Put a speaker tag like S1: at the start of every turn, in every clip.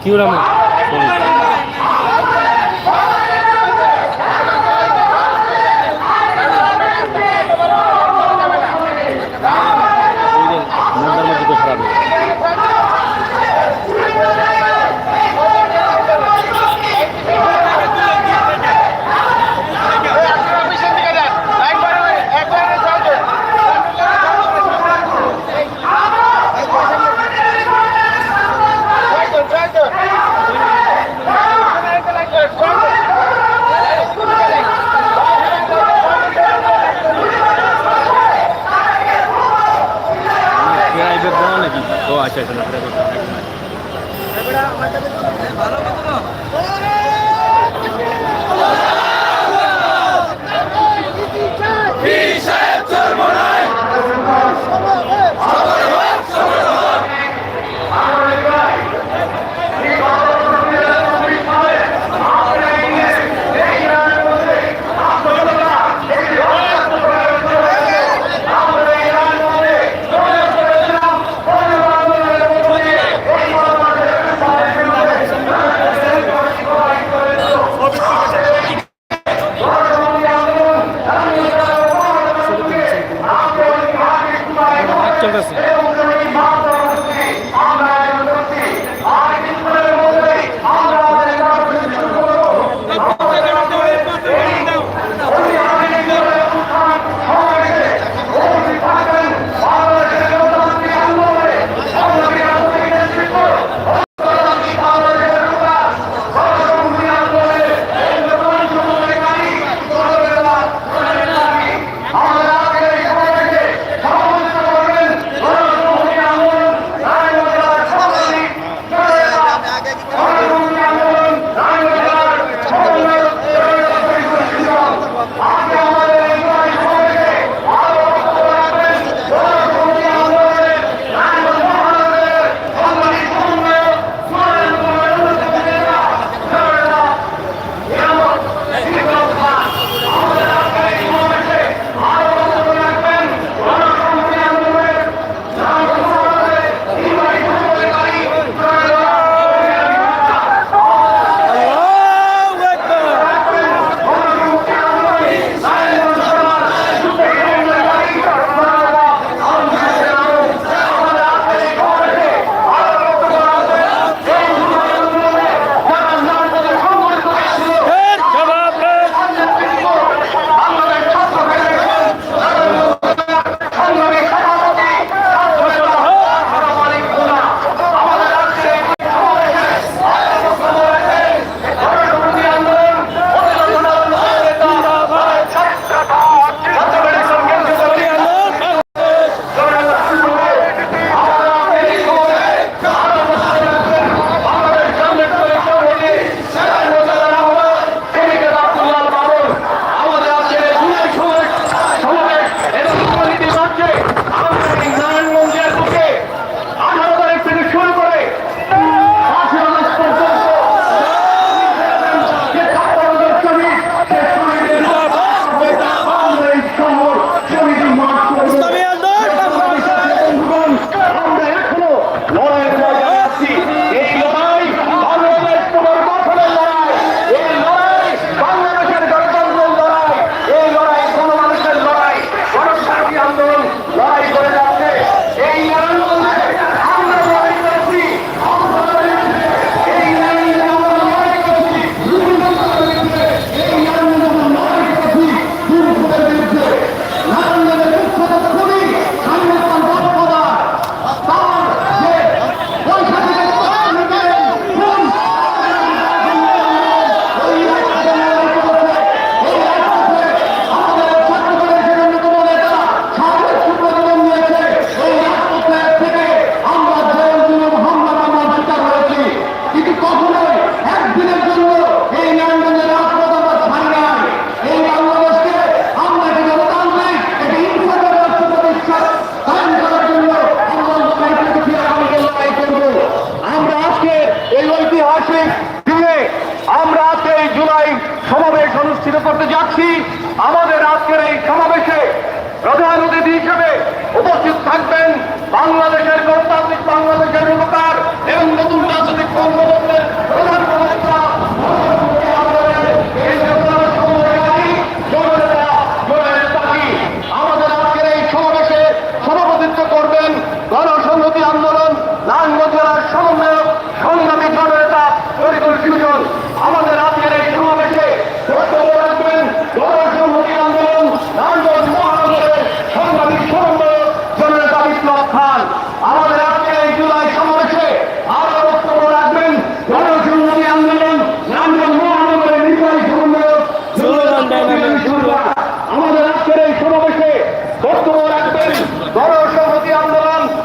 S1: টাকা উঠেছে
S2: চলতেছে।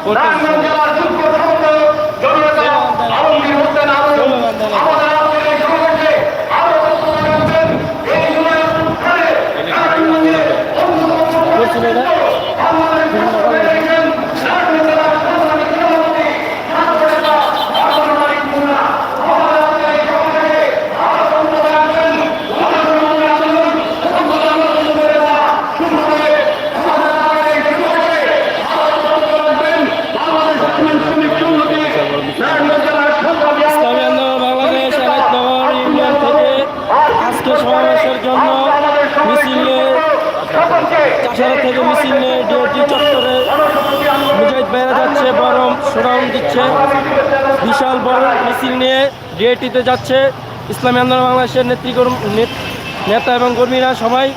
S1: ওটা যাচ্ছে। বিশাল বড় মিছিল নিয়ে ডিএটিতে যাচ্ছে ইসলামী আন্দোলন বাংলাদেশের নেতৃকর্মী নেতা এবং কর্মীরা সবাই।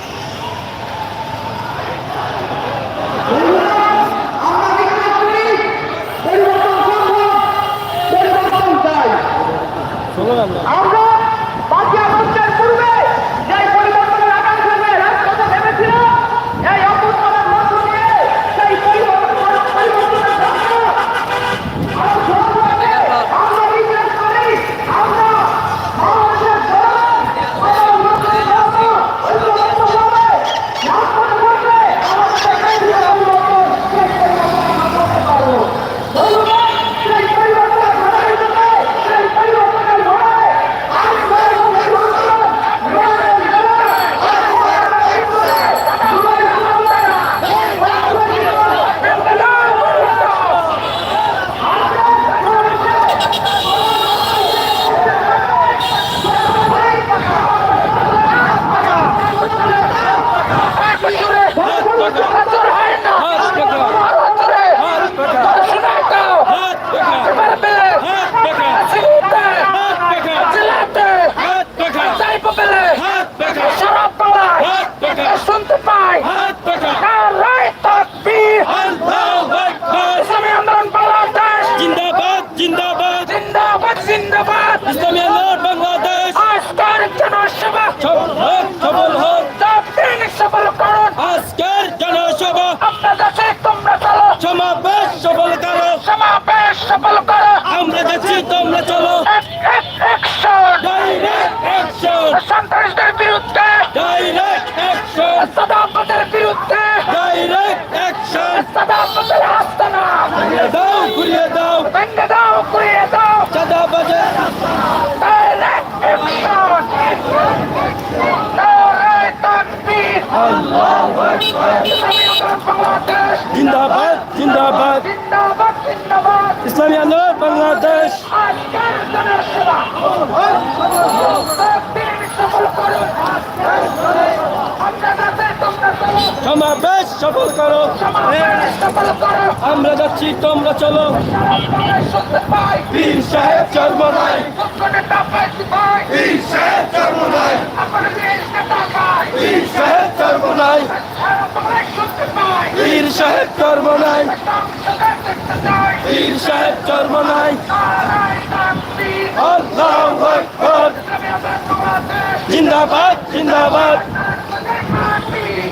S3: আমরা
S1: জিন্দাবাদ জিন্দাবাদ। ইসলামী আন্দোলন বাংলাদেশ। সমাবেশ সফল করো। আমরা যাচ্ছি, তোমরা চলো। বীর সাহেব
S3: চর্ম নাই
S1: বীর সাহেব
S3: চর্ম নাই
S1: বীর সাহেব
S3: নাই।
S1: পীর সাহেব
S3: চর্ব নাই।
S1: পীর সাহেব
S3: চর্ব নাই।
S1: জিন্দাবাদ জিন্দাবাদ।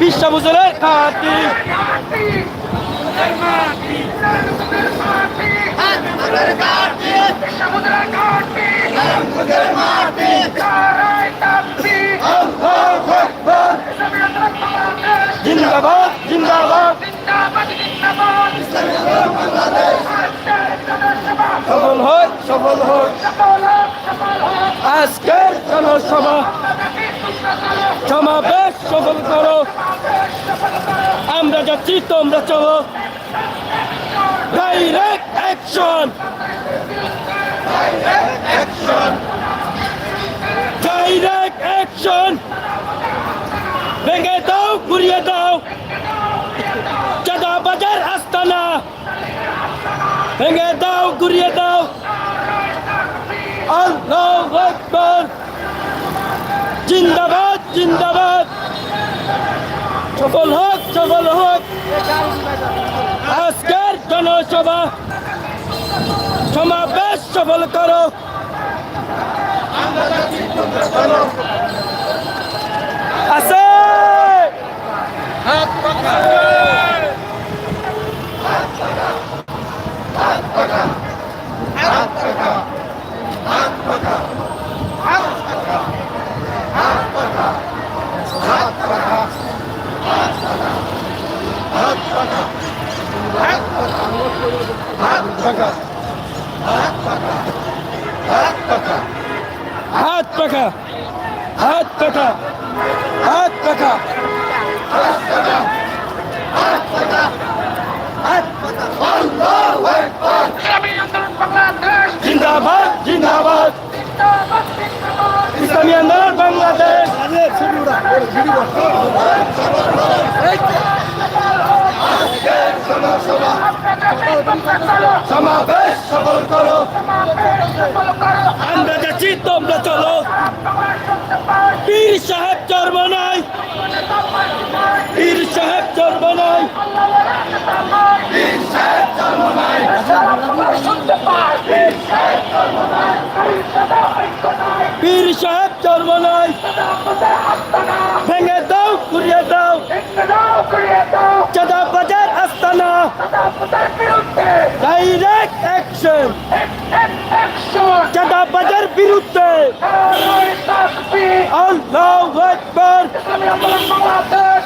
S1: বিশ্বাবুজুরের খাতি
S3: মাটি
S1: সফল হোক আজকের জনসভা সমাবেশ সফল করো। আমরা যাচ্ছি, তোমরা চলো। ডাইরেক্ট অ্যাকশন ডাইরেক্ট অ্যাকশন জিন্দাবাদ। সফল হোক সফল হোক। আজকের জনসভা সমাবেশ সফল করো। টাকা। আট টাকা। আট টাকা আট টাকা আট টাকা আল্লাহু আকবার
S3: ইসলামী আন্দোলন বাংলাদেশ
S1: জিন্দাবাদ জিন্দাবাদ। ইসলামী আন্দোলন বাংলাদেশ। সমাবেশ সফল করো সমাবেশ সফল করো। তোমরা চলো। পীর সাহেব চর্ম নাই। পীর সাহেব চর্ম নাই। পীর সাহেব চর্ম নাই। ভেঙে দাও ঘুরিয়ে দাও। চাঁদা বাজার আস্তানা। ডাইরেক্ট অ্যাকশন বিরুদ্ধে।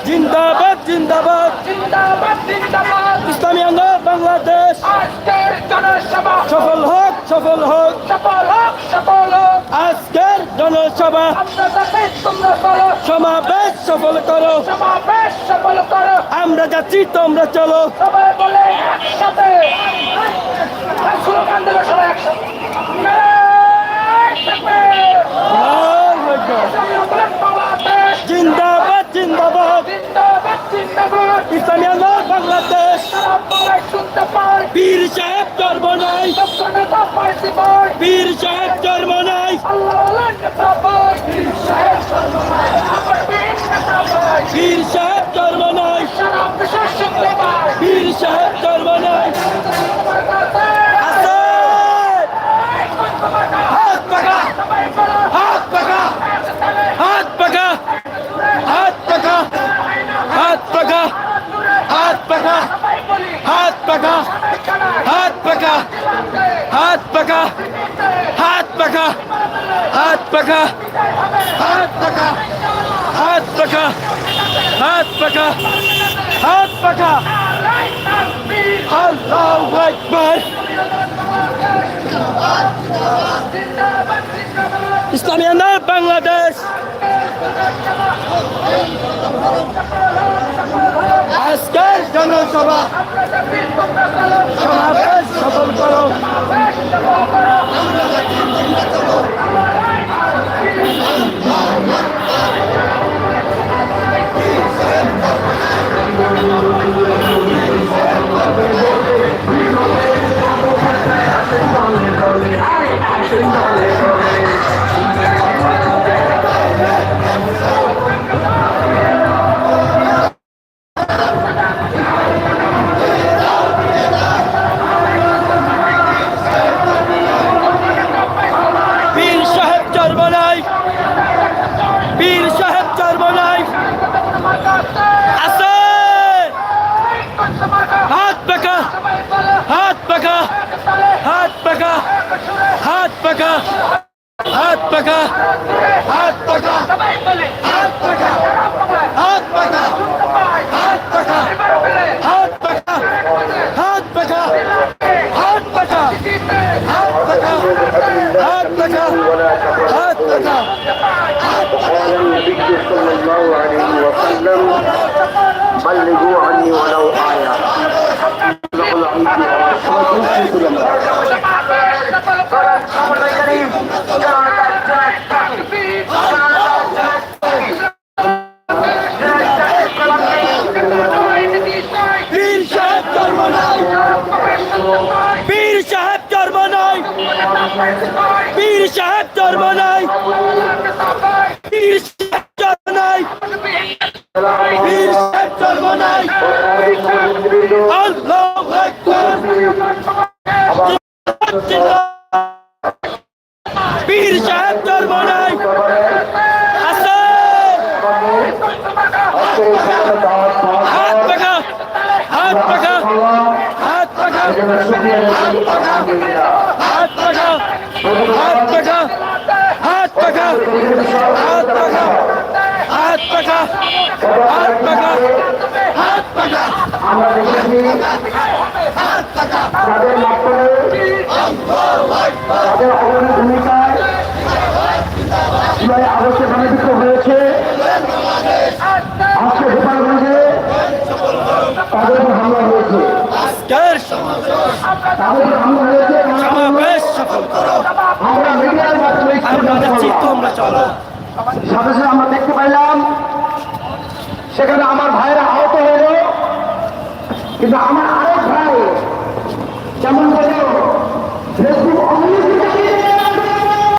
S1: জিন্দাবাদ জিন্দাবাদ। ইসলামী আন্দোলন, বাংলাদেশ। সফল হোক সফল হোক। আজকের জনসভা। সমাবেশ সফল করো। আমরা যাচ্ছি, তোমরা চলো।
S3: সবাই বলে একসাথে।
S1: জিন্দাবাদ জিন্দাবাদ। ইসলামী আন্দোলন বাংলাদেশ। বীর সাহেব ধর্ম নাই। বীর সাহেব ধর্ম নাই।
S3: বীর
S1: সাহেব পাকা। হাত পাকা। হাত পাকা। হাত পাকা। হাত পাকা। হাত পাকা। হাত পাকা। হাত পাকা। হাত পাকা। আল্লাহু আকবার। ইসলামী আন্দোলন বাংলাদেশ আজকের জনসভা সমাবেশ সফল করো পীর আছে হাত পাকা। হাত পাকা। হাত পাকা। হাত পাকা। হাত পাকা।
S2: قال النبي صلى الله عليه وسلم. بلغوا عني ولو
S1: সাহেব চর্মনাই আছে হাত পাকা হাত পাকা হাত পাকা হাত পাকা হাত পাকা হাত পাকা হাত পাকা হাত পাকা হাত পাকা হাত
S2: আমরা দেখেছি তাদের মাধ্যমে তাদের অগ্রণী আমরা
S1: যাচ্ছি তোমরা চলো।
S2: সাথে আমরা দেখতে পাইলাম সেখানে আমার ভাইয়ের আহত হলো কিন্তু আমার আরেক ভাই যেমন করে